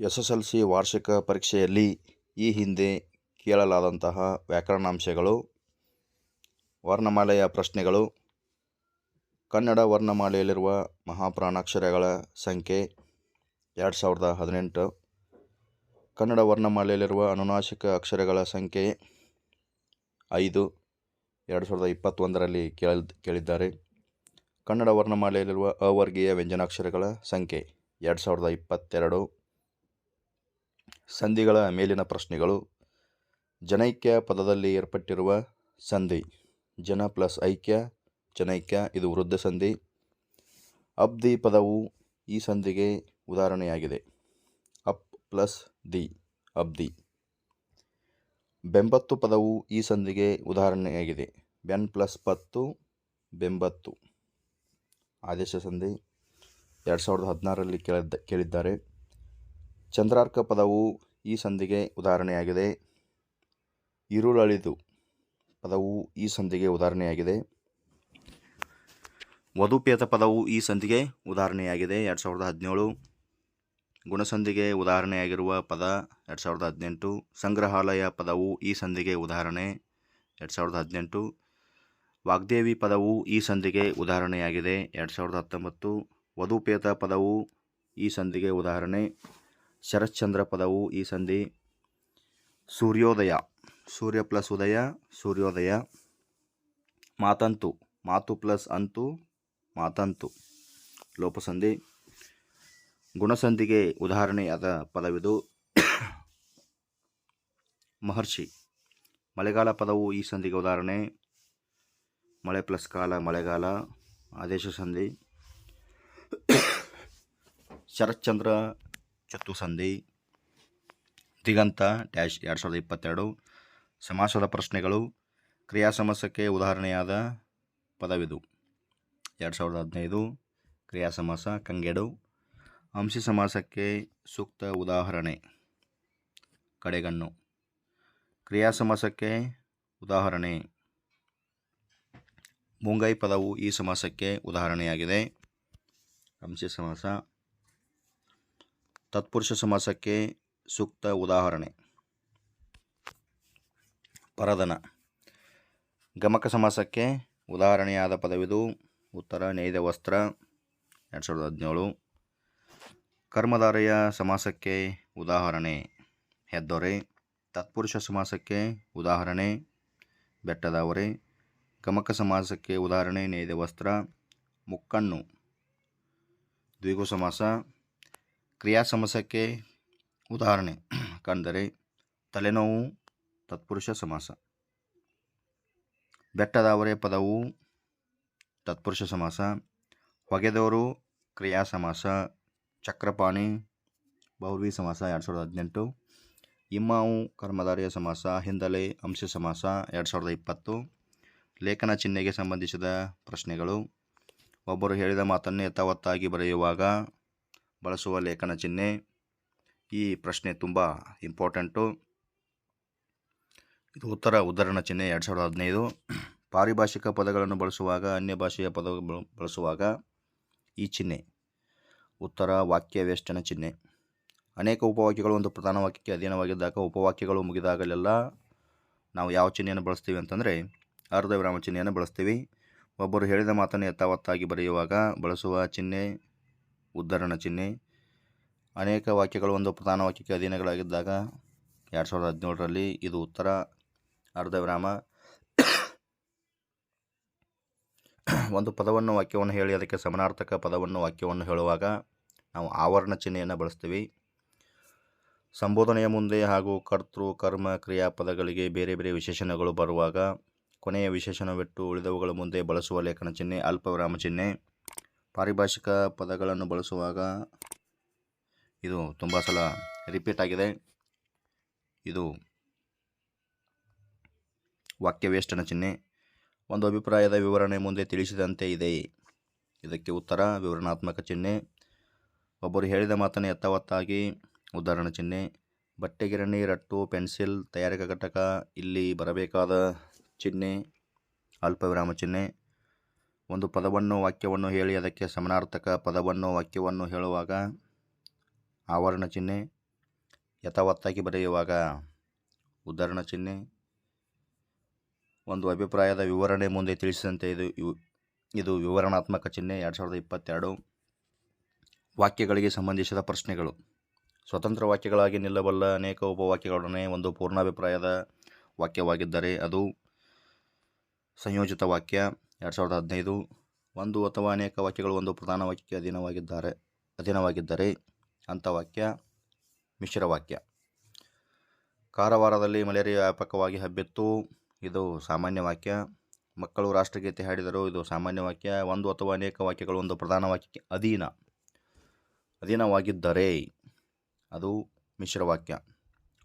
S S L C ವಾರ್ಷಿಕ ಪರೀಕ್ಷೆಯಲ್ಲಿ ಈ ಹಿಂದೆ ಕೇಳಲಾದಂತಹ ವ್ಯಾಕರಣಾಂಶಗಳು, ವರ್ಣಮಾಲೆಯ ಪ್ರಶ್ನೆಗಳು, ಕನ್ನಡ ವರ್ಣಮಾಲೆಯಲ್ಲಿರುವ ಮಹಾಪ್ರಾಣಾಕ್ಷರಗಳ ಸಂಖ್ಯೆ ಎರಡು ಸಾವಿರದ ಹದಿನೆಂಟು, ಕನ್ನಡ ವರ್ಣಮಾಲೆಯಲ್ಲಿರುವ ಅನುನಾಶಿಕ ಅಕ್ಷರಗಳ ಸಂಖ್ಯೆ ಐದು, ಎರಡು ಸಾವಿರದ ಇಪ್ಪತ್ತೊಂದರಲ್ಲಿ ಕೇಳ ಕೇಳಿದ್ದಾರೆ. ಕನ್ನಡ ವರ್ಣಮಾಲೆಯಲ್ಲಿರುವ ಅವರ್ಗೀಯ ವ್ಯಂಜನಾಕ್ಷರಗಳ ಸಂಖ್ಯೆ ಎರಡು ಸಾವಿರದ ಇಪ್ಪತ್ತೆರಡು. ಸಂಧಿಗಳ ಮೇಲಿನ ಪ್ರಶ್ನೆಗಳು. ಜನೈಕ್ಯ ಪದದಲ್ಲಿ ಏರ್ಪಟ್ಟಿರುವ ಸಂಧಿ. ಜನ ಪ್ಲಸ್ ಐಕ್ಯ, ಜನೈಕ್ಯ, ಇದು ವೃದ್ಧ ಸಂಧಿ. ಅಬ್ದಿ ಪದವು ಈ ಸಂಧಿಗೆ ಉದಾಹರಣೆಯಾಗಿದೆ. ಅಪ್ ಪ್ಲಸ್ ದಿ ಅಬ್ದಿ ಬೆಂಬತ್ತು ಪದವು ಈ ಸಂಧಿಗೆ ಉದಾಹರಣೆಯಾಗಿದೆ. ಬೆನ್ ಪ್ಲಸ್ ಪತ್ತು, ಬೆಂಬತ್ತು. ಆದೇಶ ಸಂಧಿ. ಎರಡು ಸಾವಿರದ ಹದಿನಾರರಲ್ಲಿ ಕೇಳಿದ್ದ, ಕೇಳಿದ್ದಾರೆ. ಚಂದ್ರಾರ್ಕ ಪದವು ಈ ಸಂಧಿಗೆ ಉದಾಹರಣೆಯಾಗಿದೆ. ಇರುಳಳಿದು ಪದವು ಈ ಸಂಧಿಗೆ ಉದಾಹರಣೆಯಾಗಿದೆ. ವಧುಪೇತ ಪದವು ಈ ಸಂಧಿಗೆ ಉದಾಹರಣೆಯಾಗಿದೆ. ಎರಡು ಸಾವಿರದ ಹದಿನೇಳು. ಗುಣಸಂಧಿಗೆ ಉದಾಹರಣೆಯಾಗಿರುವ ಪದ ಎರಡು ಸಾವಿರದ ಹದಿನೆಂಟು. ಸಂಗ್ರಹಾಲಯ ಪದವು ಈ ಸಂಧಿಗೆ ಉದಾಹರಣೆ ಎರಡು ಸಾವಿರದ ಹದಿನೆಂಟು. ವಾಗ್ದೇವಿ ಪದವು ಈ ಸಂಧಿಗೆ ಉದಾಹರಣೆಯಾಗಿದೆ ಎರಡು ಸಾವಿರದ ಹತ್ತೊಂಬತ್ತು. ವಧುಪೇತ ಪದವು ಈ ಸಂಧಿಗೆ ಉದಾಹರಣೆ ಶರಶ್ಚಂದ್ರ ಪದವು ಈ ಸಂಧಿ. ಸೂರ್ಯೋದಯ. ಸೂರ್ಯ ಪ್ಲಸ್ ಉದಯ, ಸೂರ್ಯೋದಯ. ಮಾತಂತು. ಮಾತು ಪ್ಲಸ್ ಅಂತು, ಮಾತಂತು. ಲೋಪಸಂಧಿ. ಗುಣಸಂಧಿಗೆ ಉದಾಹರಣೆಯಾದ ಪದವಿದು. ಮಹರ್ಷಿ. ಮಳೆಗಾಲ ಪದವು ಈ ಸಂಧಿಗೆ ಉದಾಹರಣೆ. ಮಳೆ ಪ್ಲಸ್ ಕಾಲ, ಮಳೆಗಾಲ. ಆದೇಶ ಸಂಧಿ. ಶರತ್ಚಂದ್ರ ಚತ್ತು ಸಂಧಿ ದಿಗಂತ ಡ್ಯಾಶ್ ಎರಡು ಸಾವಿರದ ಇಪ್ಪತ್ತೆರಡು, ಸಮಾಸದ ಪ್ರಶ್ನೆಗಳು, ಕ್ರಿಯಾ ಸಮಾಸಕ್ಕೆ ಉದಾಹರಣೆಯಾದ ಪದವಿದು. ಎರಡು ಸಾವಿರದ ಹದಿನೈದು, ಕ್ರಿಯಾ ಸಮಾಸ ಕಂಗೆಡು. ಅಂಶಿ ಸಮಾಸಕ್ಕೆ ಸೂಕ್ತ ಉದಾಹರಣೆ, ಕಡೆಗಣ್ಣು. ಕ್ರಿಯಾ ಸಮಾಸಕ್ಕೆ ಉದಾಹರಣೆ, ಮುಂಗೈ ಪದವು ಈ ಸಮಾಸಕ್ಕೆ ಉದಾಹರಣೆಯಾಗಿದೆ. ಅಂಶಿ ಸಮಾಸ ತತ್ಪುರುಷ ಸಮಾಸಕ್ಕೆ ಸೂಕ್ತ ಉದಾಹರಣೆ. ಪರದನ ಗಮಕ ಸಮಾಸಕ್ಕೆ ಉದಾಹರಣೆಯಾದ ಪದವಿದು ಉತ್ತರ, ನೇಯ್ದ ವಸ್ತ್ರ, ಎರಡು ಸಾವಿರದ ಹದಿನೇಳು. ಕರ್ಮಧಾರೆಯ ಸಮಾಸಕ್ಕೆ ಉದಾಹರಣೆ. ಹೆದ್ದೊರೆ. ತತ್ಪುರುಷ ಸಮಾಸಕ್ಕೆ ಉದಾಹರಣೆ. ಬೆಟ್ಟದಾವರೆ ಗಮಕ ಸಮಾಸಕ್ಕೆ ಉದಾಹರಣೆ, ನೇಯ್ದ ವಸ್ತ್ರ, ಮುಕ್ಕಣ್ಣು. ದ್ವಿಗು ಸಮಾಸ ಕ್ರಿಯಾ ಸಮಸಕ್ಕೆ ಉದಾಹರಣೆ. ಕಂದರೆ, ತಲೆನೋವು, ತತ್ಪುರುಷ ಸಮಾಸ. ಬೆಟ್ಟದವರೇ ಪದವು ತತ್ಪುರುಷ ಸಮಾಸ. ಹೊಗೆದವರು ಕ್ರಿಯಾ ಸಮಾಸ. ಚಕ್ರಪಾಣಿ ಬೌರ್ವಿ ಸಮಾಸ, ಎರಡು ಸಾವಿರದ ಹದಿನೆಂಟು. ಇಮ್ಮಾವು, ಕರ್ಮಧಾರಿಯ ಸಮಾಸ. ಹಿಂದಲೆ, ಅಂಶ ಸಮಾಸ, ಎರಡು ಸಾವಿರದ ಇಪ್ಪತ್ತು. ಲೇಖನ ಚಿಹ್ನೆಗೆ ಸಂಬಂಧಿಸಿದ ಪ್ರಶ್ನೆಗಳು. ಒಬ್ಬರು ಹೇಳಿದ ಮಾತನ್ನು ಯಥಾವತ್ತಾಗಿ ಬರೆಯುವಾಗ ಬಳಸುವ ಲೇಖನ ಚಿಹ್ನೆ ಈ ಪ್ರಶ್ನೆ ತುಂಬ ಇಂಪಾರ್ಟೆಂಟು. ಇದು ಉತ್ತರ ಉದಾಹರಣ ಚಿಹ್ನೆ ಎರಡು ಸಾವಿರದ ಹದಿನೈದು. ಪಾರಿಭಾಷಿಕ ಪದಗಳನ್ನು ಬಳಸುವಾಗ, ಅನ್ಯ ಭಾಷೆಯ ಪದ ಬಳಸುವಾಗ ಈ ಚಿಹ್ನೆ. ಉತ್ತರ ವಾಕ್ಯ ವ್ಯಷ್ಟನ ಚಿಹ್ನೆ. ಅನೇಕ ಉಪವಾಕ್ಯಗಳು ಒಂದು ಪ್ರಧಾನ ವಾಕ್ಯಕ್ಕೆ ಅಧೀನವಾಗಿದ್ದಾಗ ಉಪವಾಕ್ಯಗಳು ಮುಗಿದಾಗಲೆಲ್ಲ ನಾವು ಯಾವ ಚಿಹ್ನೆಯನ್ನು ಬಳಸ್ತೀವಿ ಅಂತಂದರೆ ಅರ್ಧ ವಿರಾಮ ಚಿಹ್ನೆಯನ್ನು ಬಳಸ್ತೀವಿ. ಒಬ್ಬರು ಹೇಳಿದ ಮಾತನ್ನು ಯಥಾವತ್ತಾಗಿ ಬರೆಯುವಾಗ ಬಳಸುವ ಚಿಹ್ನೆ ಉದ್ಧರಣ ಚಿಹ್ನೆ ಅನೇಕ ವಾಕ್ಯಗಳು ಒಂದು ಪ್ರಧಾನ ವಾಕ್ಯಕ್ಕೆ ಅಧೀನಗಳಾಗಿದ್ದಾಗ ಎರಡು ಸಾವಿರದ ಹದಿನೇಳರಲ್ಲಿ ಇದು ಉತ್ತರ. ಅರ್ಧ ವಿರಾಮ ಒಂದು ಪದವನ್ನು ವಾಕ್ಯವನ್ನು ಹೇಳಿ ಅದಕ್ಕೆ ಸಮನಾರ್ಥಕ ಪದವನ್ನು ವಾಕ್ಯವನ್ನು ಹೇಳುವಾಗ ನಾವು ಆವರಣ ಚಿಹ್ನೆಯನ್ನು ಬಳಸ್ತೀವಿ. ಸಂಬೋಧನೆಯ ಮುಂದೆ ಹಾಗೂ ಕರ್ತೃ, ಕರ್ಮ ಕ್ರಿಯಾಪದಗಳಿಗೆ ಬೇರೆ ಬೇರೆ ವಿಶೇಷಣಗಳು ಬರುವಾಗ ಕೊನೆಯ ವಿಶೇಷಣವಿಟ್ಟು ಉಳಿದವುಗಳ ಮುಂದೆ ಬಳಸುವ ಲೇಖನ ಚಿಹ್ನೆ ಅಲ್ಪ ವಿರಾಮ ಚಿಹ್ನೆ. ಪಾರಿಭಾಷಿಕ ಪದಗಳನ್ನು ಬಳಸುವಾಗ ಇದು ತುಂಬ ಸಲ ರಿಪೀಟ್ ಆಗಿದೆ. ಇದು ವಾಕ್ಯವೇಷ್ಟನ ಚಿಹ್ನೆ. ಒಂದು ಅಭಿಪ್ರಾಯದ ವಿವರಣೆ ಮುಂದೆ ತಿಳಿಸಿದಂತೆ ಇದೆ. ಇದಕ್ಕೆ ಉತ್ತರ, ವಿವರಣಾತ್ಮಕ ಚಿಹ್ನೆ. ಒಬ್ಬರು ಹೇಳಿದ ಮಾತನ್ನು ಎತ್ತವತ್ತಾಗಿ ಉದಾಹರಣೆ ಚಿಹ್ನೆ. ಬಟ್ಟೆಗಿರಣಿ, ರಟ್ಟು, ಪೆನ್ಸಿಲ್, ತಯಾರಿಕಾ ಘಟಕ, ಇಲ್ಲಿ ಬರಬೇಕಾದ ಚಿಹ್ನೆ ಅಲ್ಪ ವಿರಾಮ ಚಿಹ್ನೆ. ಒಂದು ಪದವನ್ನು ವಾಕ್ಯವನ್ನು ಹೇಳಿ ಅದಕ್ಕೆ ಸಮನಾರ್ಥಕ ಪದವನ್ನು ವಾಕ್ಯವನ್ನು ಹೇಳುವಾಗ ಆವರಣ ಚಿಹ್ನೆ ಯಥಾವತ್ತಾಗಿ ಬರೆಯುವಾಗ ಉದಾಹರಣ ಚಿಹ್ನೆ. ಒಂದು ಅಭಿಪ್ರಾಯದ ವಿವರಣೆ ಮುಂದೆ ತಿಳಿಸಿದಂತೆ ಇದು ಇದು ವಿವರಣಾತ್ಮಕ ಚಿಹ್ನೆ, ಎರಡು ಸಾವಿರದ ಇಪ್ಪತ್ತೆರಡು. ವಾಕ್ಯಗಳಿಗೆ ಸಂಬಂಧಿಸಿದ ಪ್ರಶ್ನೆಗಳು. ಸ್ವತಂತ್ರ ವಾಕ್ಯಗಳಾಗಿ ನಿಲ್ಲಬಲ್ಲ ಅನೇಕ ಉಪವಾಕ್ಯಗಳೊಡನೆ ಒಂದು ಪೂರ್ಣಾಭಿಪ್ರಾಯದ ವಾಕ್ಯವಾಗಿದ್ದರೆ ಅದು ಸಂಯೋಜಿತ ವಾಕ್ಯ. ಎರಡು ಸಾವಿರದ ಹದಿನೈದು ಒಂದು ಅಥವಾ ಅನೇಕ ವಾಕ್ಯಗಳು ಒಂದು ಪ್ರಧಾನ ವಾಕ್ಯಕ್ಕೆ ಅಧೀನವಾಗಿದ್ದಾರೆ, ಅಧೀನವಾಗಿದ್ದರೆ ಅಂಥ ವಾಕ್ಯ ಮಿಶ್ರ ವಾಕ್ಯ. ಕಾರವಾರದಲ್ಲಿ ಮಲೇರಿಯಾ ವ್ಯಾಪಕವಾಗಿ ಹಬ್ಬಿತ್ತು, ಇದು ಸಾಮಾನ್ಯ ವಾಕ್ಯ. ಮಕ್ಕಳು ರಾಷ್ಟ್ರಗೀತೆ ಹಾಡಿದರು ಇದು ಸಾಮಾನ್ಯ ವಾಕ್ಯ. ಒಂದು ಅಥವಾ ಅನೇಕ ವಾಕ್ಯಗಳು ಒಂದು ಪ್ರಧಾನ ವಾಕ್ಯಕ್ಕೆ ಅಧೀನ, ಅಧೀನವಾಗಿದ್ದರೆ ಅದು ಮಿಶ್ರ ವಾಕ್ಯ.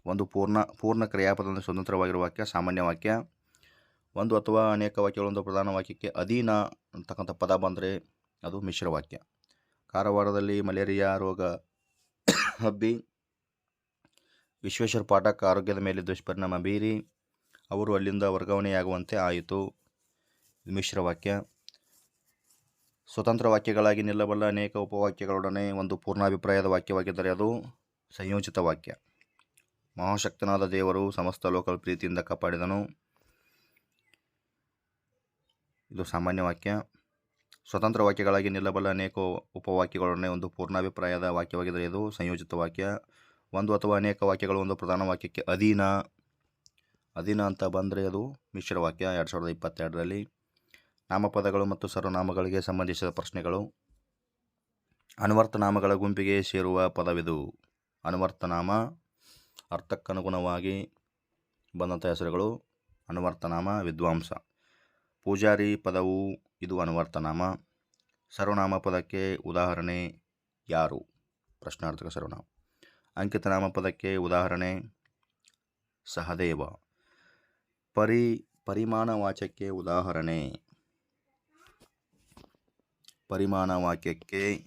ಒಂದು ಪೂರ್ಣ ಪೂರ್ಣ ಕ್ರಿಯಾಪದದಿಂದ ಸ್ವತಂತ್ರವಾಗಿರುವ ವಾಕ್ಯ, ಸಾಮಾನ್ಯ ವಾಕ್ಯ. ಒಂದು ಅಥವಾ ಅನೇಕ ವಾಕ್ಯಗಳು ಒಂದು ಪ್ರಧಾನ ವಾಕ್ಯಕ್ಕೆ ಅಧೀನ ಅಂತಕ್ಕಂಥ ಪದ ಬಂದರೆ ಅದು ಮಿಶ್ರ ವಾಕ್ಯ. ಕಾರವಾರದಲ್ಲಿ ಮಲೇರಿಯಾ ರೋಗ ಹಬ್ಬಿ, ವಿಶ್ವೇಶ್ವರ ಪಾಠಕ್ ಆರೋಗ್ಯದ ಮೇಲೆ ದುಷ್ಪರಿಣಾಮ ಬೀರಿ, ಅವರು ಅಲ್ಲಿಂದ ವರ್ಗಾವಣೆಯಾಗುವಂತೆ ಆಯಿತು. ಮಿಶ್ರ ವಾಕ್ಯ. ಸ್ವತಂತ್ರ ವಾಕ್ಯಗಳಾಗಿ ನಿಲ್ಲಬಲ್ಲ ಅನೇಕ ಉಪವಾಕ್ಯಗಳೊಡನೆ ಒಂದು ಪೂರ್ಣಾಭಿಪ್ರಾಯದ ವಾಕ್ಯವಾಗಿದ್ದರೆ ಅದು ಸಂಯೋಜಿತ ವಾಕ್ಯ. ಮಹಾಶಕ್ತನಾದ ದೇವರು ಸಮಸ್ತ ಲೋಕಲ್ ಪ್ರೀತಿಯಿಂದ ಕಾಪಾಡಿದನು. ಇದು ಸಾಮಾನ್ಯ ವಾಕ್ಯ. ಸ್ವತಂತ್ರ ವಾಕ್ಯಗಳಾಗಿ ನಿಲ್ಲಬಲ್ಲ ಅನೇಕ ಉಪವಾಕ್ಯಗಳೊಡನೆ ಒಂದು ಪೂರ್ಣಾಭಿಪ್ರಾಯದ ವಾಕ್ಯವಾಗಿದೆ ಇದು ಸಂಯೋಜಿತ ವಾಕ್ಯ. ಒಂದು ಅಥವಾ ಅನೇಕ ವಾಕ್ಯಗಳು ಒಂದು ಪ್ರಧಾನ ವಾಕ್ಯಕ್ಕೆ ಅಧೀನ. ಅಧೀನ ಅಂತ ಬಂದರೆ ಅದು ಮಿಶ್ರ ವಾಕ್ಯ, ಎರಡು ಸಾವಿರದ ಇಪ್ಪತ್ತೆರಡರಲ್ಲಿ. ನಾಮಪದಗಳು ಮತ್ತು ಸರ್ವನಾಮಗಳಿಗೆ ಸಂಬಂಧಿಸಿದ ಪ್ರಶ್ನೆಗಳು. ಅನುವರ್ತನಾಮಗಳ ಗುಂಪಿಗೆ ಸೇರುವ ಪದವಿದು. ಅನುವರ್ತನಾಮ, ಅರ್ಥಕ್ಕನುಗುಣವಾಗಿ ಬಂದಂಥ ಹೆಸರುಗಳು. ಅನುವರ್ತನಾಮ, ವಿದ್ವಾಂಸ. ಪೂಜಾರಿ ಪದವು ಇದು ಅನುವರ್ತನಾಮ. ಸರ್ವನಾಮ ಪದಕ್ಕೆ ಉದಾಹರಣೆ ಯಾರು? ಪ್ರಶ್ನಾರ್ಥಕ ಸರ್ವನಾಮ. ಅಂಕಿತನಾಮ ಪದಕ್ಕೆ ಉದಾಹರಣೆ ಸಹದೇವ. ಪರಿ ಪರಿಮಾಣ ವಾಚಕಕ್ಕೆ ಉದಾಹರಣೆ ಪರಿಮಾಣ ವಾಕ್ಯಕ್ಕೆ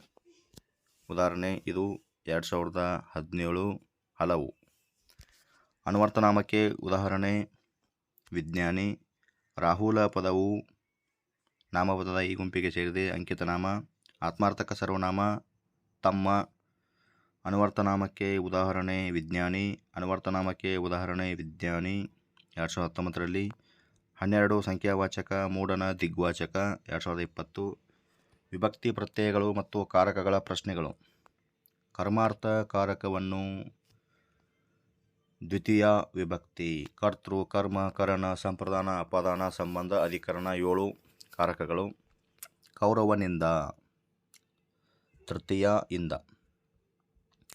ಉದಾಹರಣೆ ಇದು ಎರಡು ಸಾವಿರದ ಹದಿನೇಳು ಹಲವು. ಅನುವರ್ತನಾಮಕ್ಕೆ ಉದಾಹರಣೆ ವಿಜ್ಞಾನಿ ರಾಹುಲ ಪದವು ನಾಮಪದದ ಈ ಗುಂಪಿಗೆ ಸೇರಿದೆ. ಅಂಕಿತನಾಮ ಆತ್ಮಾರ್ಥಕ ಸರ್ವನಾಮ, ತಮ್ಮ, ಅನುವರ್ತನಾಮಕ್ಕೆ ಉದಾಹರಣೆ, ವಿಜ್ಞಾನಿ, ಅನುವರ್ತನಾಮಕ್ಕೆ ಉದಾಹರಣೆ, ವಿಜ್ಞಾನಿ, ಎರಡು ಸಾವಿರದ ಹತ್ತೊಂಬತ್ತರಲ್ಲಿ ಹನ್ನೆರಡು ಸಂಖ್ಯಾವಾಚಕ, ಮೂಡನ ದಿಗ್ವಾಚಕ, ಎರಡು ಸಾವಿರದ ಇಪ್ಪತ್ತು ವಿಭಕ್ತಿ ಪ್ರತ್ಯಯಗಳು ಮತ್ತು ಕಾರಕಗಳ ಪ್ರಶ್ನೆಗಳು. ಕರ್ಮಾರ್ಥ ಕಾರಕವನ್ನು ದ್ವಿತೀಯ ವಿಭಕ್ತಿ. ಕರ್ತೃ, ಕರ್ಮ, ಕರಣ, ಸಂಪ್ರದಾನ, ಅಪದಾನ, ಸಂಬಂಧ, ಅಧಿಕರಣ, ಏಳು ಕಾರಕಗಳು. ಕೌರವನಿಂದ. ತೃತೀಯ ಇಂದ.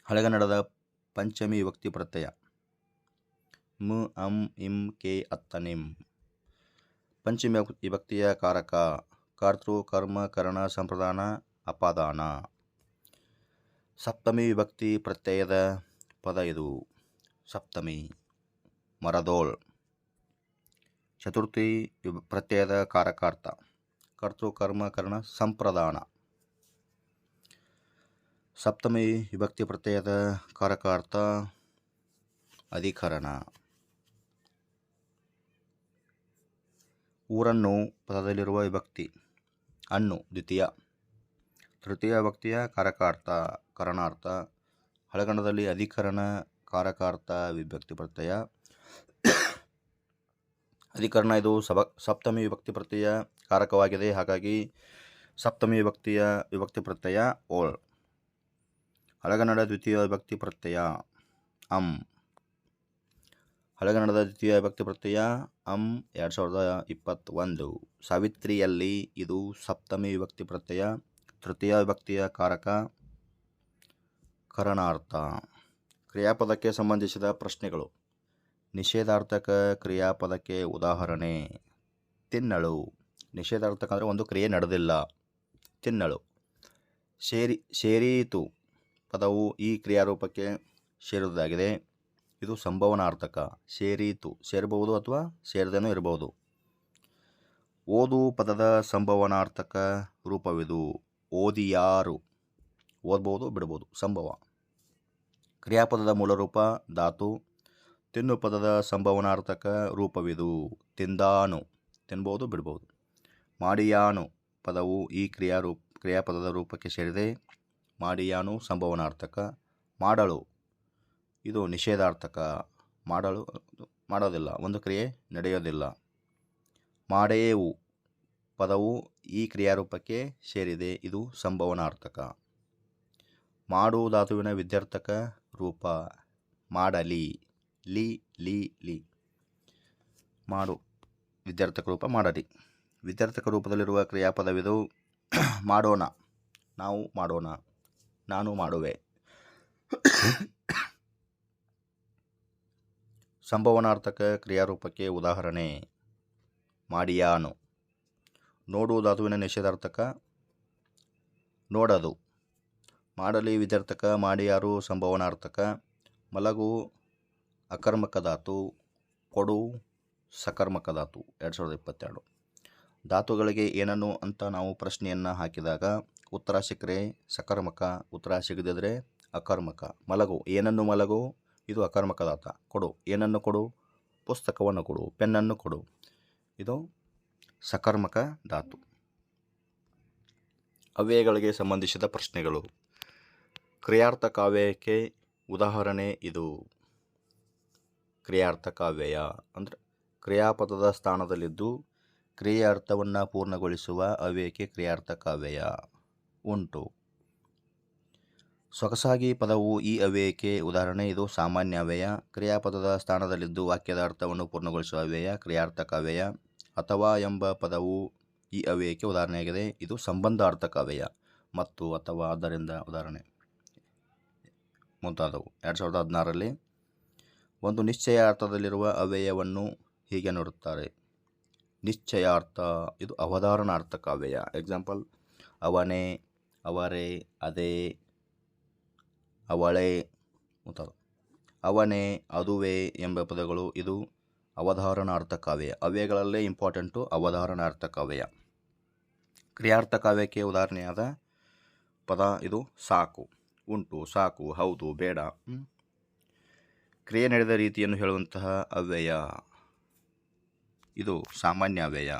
ಹಳೆಗನ್ನಡದ ಪಂಚಮಿ ವಿಭಕ್ತಿ ಪ್ರತ್ಯಯ. ಮ, ಅಂ, ಇಂ, ಕೆ, ಅತ್ತನಿಂ. ಪಂಚಮಿ ವಿಭಕ್ತಿಯ ಕಾರಕ. ಕರ್ತೃ, ಕರ್ಮ, ಕರಣ, ಸಂಪ್ರದಾನ, ಅಪಾದಾನ. ಸಪ್ತಮಿ ವಿಭಕ್ತಿ ಪ್ರತ್ಯಯದ ಪದ ಇದು. ಸಪ್ತಮಿ, ಮರದೋಳ್. ಚತುರ್ಥಿ ಪ್ರತ್ಯಯದ ಕಾರಕಾರ್ಥ. ಕರ್ಣ ಸಂಪ್ರದಾನ ಸಪ್ತಮಿ ವಿಭಕ್ತಿ ಪ್ರತ್ಯಯದ ಕಾರಕಾರ್ಥ, ಅಧಿಕರಣ. ಊರನ್ನು ಪದದಲ್ಲಿರುವ ವಿಭಕ್ತಿ. ಹಣ್ಣು, ದ್ವಿತೀಯ. ತೃತೀಯ ವಿಭಕ್ತಿಯ ಕಾರಕಾರ್ಥ, ಕರಣಾರ್ಥ. ಹಳಗಣದಲ್ಲಿ ಅಧಿಕರಣ ಕಾರಕಾರ್ಥ ವಿಭಕ್ತಿ ಪ್ರತ್ಯಯ. ಅಧಿಕರಣ ಇದು ಸಬ ಸಪ್ತಮಿ ವಿಭಕ್ತಿ ಪ್ರತ್ಯಯ ಕಾರಕವಾಗಿದೆ. ಹಾಗಾಗಿ ಸಪ್ತಮಿ ವಿಭಕ್ತಿಯ, ವಿಭಕ್ತಿ ಪ್ರತ್ಯಯ ಓಳ್. ಹಳಗನ್ನಡ ದ್ವಿತೀಯ ವಿಭಕ್ತಿ ಪ್ರತ್ಯಯ ಅಂ. ಹಳಗನ್ನಡದ ದ್ವಿತೀಯ ವಿಭಕ್ತಿ ಪ್ರತ್ಯಯ ಅಂ ಎರಡು ಸಾವಿರದ ಇಪ್ಪತ್ತೊಂದು. ಸಾವಿತ್ರಿಯಲ್ಲಿ ಇದು ಸಪ್ತಮಿ ವಿಭಕ್ತಿ ಪ್ರತ್ಯಯ, ತೃತೀಯ ವಿಭಕ್ತಿಯ ಕಾರಕ ಕರಣಾರ್ಥ. ಕ್ರಿಯಾಪದಕ್ಕೆ ಸಂಬಂಧಿಸಿದ ಪ್ರಶ್ನೆಗಳು. ನಿಷೇಧಾರ್ಥಕ ಕ್ರಿಯಾಪದಕ್ಕೆ ಉದಾಹರಣೆ. ತಿನ್ನಳು. ನಿಷೇಧಾರ್ಥಕ ಅಂದರೆ ಒಂದು ಕ್ರಿಯೆ ನಡೆದಿಲ್ಲ. ತಿನ್ನಳು. ಸೇರಿ, ಸೇರೀತು. ಪದವು ಈ ಕ್ರಿಯಾರೂಪಕ್ಕೆ ಸೇರಿದ್ದಾಗಿದೆ ಇದು ಸಂಭವನಾರ್ಥಕ. ಸೇರೀತು. ಸೇರಬಹುದು ಅಥವಾ ಸೇರದೇನೂ ಇರಬಹುದು. ಓದು ಪದದ ಸಂಭವನಾರ್ಥಕ ರೂಪವಿದು. ಓದಿಯಾರು ಓದ್ಬೋದು, ಬಿಡ್ಬೋದು. ಸಂಭವ. ಕ್ರಿಯಾಪದದ ಮೂಲರೂಪ ಧಾತು ತಿನ್ನು ಪದದ ಸಂಭವನಾರ್ಥಕ ರೂಪವಿದು ತಿಂದಾನು, ತಿನ್ಬೋದು ಬಿಡ್ಬೋದು. ಮಾಡಿಯಾನು ಪದವು ಈ ಕ್ರಿಯಾರೂಪ ಕ್ರಿಯಾಪದದ ರೂಪಕ್ಕೆ ಸೇರಿದೆ. ಮಾಡಿಯಾನು ಸಂಭವನಾರ್ಥಕ ಮಾಡಳು ಇದು ನಿಷೇಧಾರ್ಥಕ, ಮಾಡಲು, ಮಾಡೋದಿಲ್ಲ, ಒಂದು ಕ್ರಿಯೆ ನಡೆಯೋದಿಲ್ಲ. ಮಾಡೇವು ಪದವು ಈ ಕ್ರಿಯಾರೂಪಕ್ಕೆ ಸೇರಿದೆ, ಇದು ಸಂಭವನಾರ್ಥಕ. ಮಾಡು ಧಾತುವಿನ ವಿದ್ಯಾರ್ಥಕ ರೂಪ. ಮಾಡಲಿ. ಲಿ ಲಿ ಲಿ. ಮಾಡು. ವಿದ್ಯಾರ್ಥಕ ರೂಪ ಮಾಡಲಿ. ವಿದ್ಯಾರ್ಥಕ ರೂಪದಲ್ಲಿರುವ ಕ್ರಿಯಾಪದವಿದು ಮಾಡೋಣ. ನಾವು ಮಾಡೋಣ. ನಾನು ಮಾಡುವೆ. ಸಂಭವನಾರ್ಥಕ ಕ್ರಿಯಾರೂಪಕ್ಕೆ ಉದಾಹರಣೆ. ಮಾಡಿಯಾನು. ನೋಡು ಧಾತುವಿನ ನಿಷೇಧಾರ್ಥಕ. ನೋಡದು. ಮಾಡಲಿ ವಿದ್ಯಾರ್ಥಕ ಮಾಡಿಯಾರು ಸಂಭವನಾರ್ಥಕ. ಮಲಗು, ಅಕರ್ಮಕ ಧಾತು, ಕೊಡು, ಸಕರ್ಮಕ ಧಾತು, ಎರಡು ಸಾವಿರದ ಇಪ್ಪತ್ತೆರಡು. ಧಾತುಗಳಿಗೆ ಏನನ್ನು ಅಂತ ನಾವು ಪ್ರಶ್ನೆಯನ್ನು ಹಾಕಿದಾಗ, ಉತ್ತರ ಸಿಕ್ಕರೆ ಸಕರ್ಮಕ, ಉತ್ತರ ಸಿಗದಿದ್ರೆ ಅಕರ್ಮಕ. ಮಲಗು, ಏನನ್ನು ಮಲಗು? ಇದು ಅಕರ್ಮಕ ಧಾತ. ಕೊಡು, ಏನನ್ನು ಕೊಡು? ಪುಸ್ತಕವನ್ನು ಕೊಡು, ಪೆನ್ನನ್ನು ಕೊಡು. ಇದು ಸಕರ್ಮಕ ಧಾತು. ಅವ್ಯಯಗಳಿಗೆ ಸಂಬಂಧಿಸಿದ ಪ್ರಶ್ನೆಗಳು. ಕ್ರಿಯಾರ್ಥ ಕಾವ್ಯಕ್ಕೆ ಉದಾಹರಣೆ ಇದು. ಕ್ರಿಯಾರ್ಥ ಕಾವ್ಯಯ ಅಂದರೆ ಕ್ರಿಯಾಪದದ ಸ್ಥಾನದಲ್ಲಿದ್ದು ಕ್ರಿಯೆ ಅರ್ಥವನ್ನು ಪೂರ್ಣಗೊಳಿಸುವ ಅವ್ಯಯಕ್ಕೆ ಕ್ರಿಯಾರ್ಥ ಕಾವ್ಯಯ ಉಂಟು. ಸೊಗಸಾಗಿ ಪದವು ಈ ಅವ್ಯಯಕ್ಕೆ ಉದಾಹರಣೆ ಇದು ಸಾಮಾನ್ಯ ಅವ್ಯಯ, ಕ್ರಿಯಾಪದದ ಸ್ಥಾನದಲ್ಲಿದ್ದು ವಾಕ್ಯದ ಅರ್ಥವನ್ನು ಪೂರ್ಣಗೊಳಿಸುವ ಅವ್ಯಯ ಕ್ರಿಯಾರ್ಥಕ ಅವ್ಯಯ ಅಥವಾ ಎಂಬ ಪದವು ಈ ಅವ್ಯಯಕ್ಕೆ ಉದಾಹರಣೆಯಾಗಿದೆ. ಇದು ಸಂಬಂಧಾರ್ಥಕ ಅವ್ಯಯ ಮತ್ತು ಅಥವಾ ಆದ್ದರಿಂದ ಉದಾಹರಣೆ. ಮುಂತಾದವು. ಎರಡು ಸಾವಿರದ ಹದಿನಾರರಲ್ಲಿ ಒಂದು ನಿಶ್ಚಯ ಅರ್ಥದಲ್ಲಿರುವ ಅವ್ಯಯವನ್ನು ಹೀಗೆ ನೋಡುತ್ತಾರೆ. ನಿಶ್ಚಯಾರ್ಥ ಇದು ಅವಧಾರಣಾರ್ಥಕ ಅವ್ಯಯ. ಎಕ್ಸಾಂಪಲ್ ಅವನೇ, ಅವರೇ, ಅದೇ, ಅವಳೇ, ಮುಂತಾದ. ಅವನೇ, ಅದುವೇ ಎಂಬ ಪದಗಳು ಇದು ಅವಧಾರಣಾರ್ಥ ಕಾವ್ಯ ಅವ್ಯಗಳಲ್ಲೇ ಇಂಪಾರ್ಟೆಂಟು ಅವಧಾರಣಾರ್ಥ ಕಾವ್ಯ ಕ್ರಿಯಾರ್ಥ ಕಾವ್ಯಕ್ಕೆ ಉದಾಹರಣೆಯಾದ ಪದ ಇದು ಸಾಕು. ಉಂಟು, ಸಾಕು, ಹೌದು, ಬೇಡ. ಕ್ರಿಯೆ ನಡೆದ ರೀತಿಯನ್ನು ಹೇಳುವಂತಹ ಅವ್ಯಯ. ಇದು ಸಾಮಾನ್ಯ ಅವ್ಯಯ.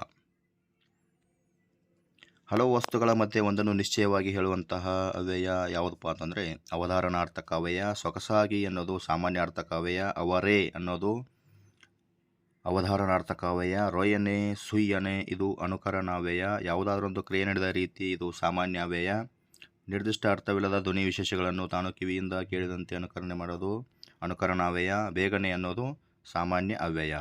ಹಲವು ವಸ್ತುಗಳ ಮಧ್ಯೆ ಒಂದನ್ನು ನಿಶ್ಚಯವಾಗಿ ಹೇಳುವಂತಹ ಅವ್ಯಯ ಯಾವುದಪ್ಪ ಅಂತಂದರೆ, ಅವಧಾರಣಾರ್ಥಕ ಅವ್ಯಯ, ಸೊಗಸಾಗಿ ಅನ್ನೋದು ಸಾಮಾನ್ಯಾರ್ಥಕ ಅವ್ಯಯ, ಅವರೇ ಅನ್ನೋದು ಅವಧಾರಣಾರ್ಥಕ ಅವ್ಯಯ ರೊಯ್ಯನೆ ಸುಯ್ಯನೆ, ಇದು ಅನುಕರಣ ಅವ್ಯಯ, ಯಾವುದಾದ್ರೊಂದು ಕ್ರಿಯೆ ನಡೆದ ರೀತಿ ಇದು ಸಾಮಾನ್ಯ ಅವ್ಯಯ. ನಿರ್ದಿಷ್ಟ ಅರ್ಥವಿಲ್ಲದ ಧ್ವನಿ ವಿಶೇಷಗಳನ್ನು ತಾನು ಕಿವಿಯಿಂದ ಕೇಳಿದಂತೆ ಅನುಕರಣೆ ಮಾಡೋದು ಅನುಕರಣಾವ್ಯಯ ಬೇಗನೆ ಅನ್ನೋದು ಸಾಮಾನ್ಯ ಅವ್ಯಯ.